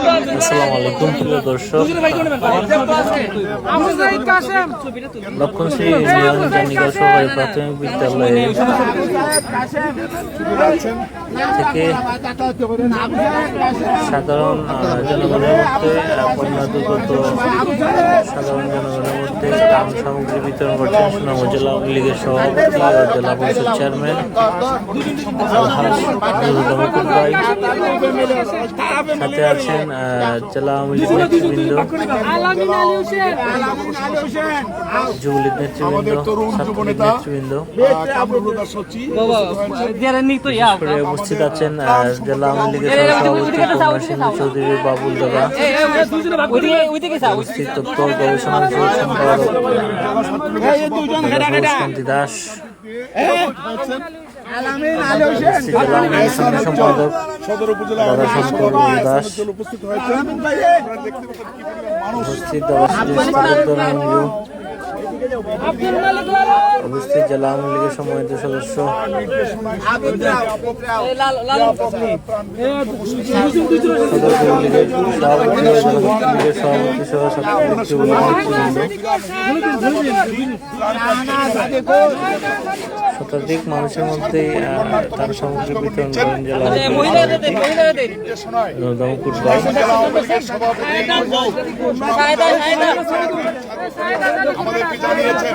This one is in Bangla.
আসসালামু আলাইকুম, প্রিয় দর্শক। লক্ষণশ্রী জানিকা সরকারি প্রাথমিক বিদ্যালয়ে থেকে সাধারণ জনগণের মধ্যে বন্যা দুর্গত সামগ্রী বিতরণ করছেন সুনাম জেলা আওয়ামী লীগের সভাপতি ও জেলা পরিষদ চেয়ারম্যান, সাথে আছেন জেলা আওয়ামী লীগ নেতৃবৃন্দ, যুবলীগ নেতৃবৃন্দ নেতৃবৃন্দ উপস্থিত আছেন জেলা আওয়ামী লীগের সভাপতি চৌধুরী, বাবুল দাদা, উপস্থিত তথ্য গবেষণা সম্পাদক কান্তি দাস। সম্পাদক সদর উপজেলা দাস। উপস্থিত উপস্থিত জেলা আওয়ামী লীগের সম্মানিত সদস্য। শতাধিক মানুষের মধ্যে তার সামগ্রী বিতরণ করেন জেলা দমকুট জানিয়েছেন।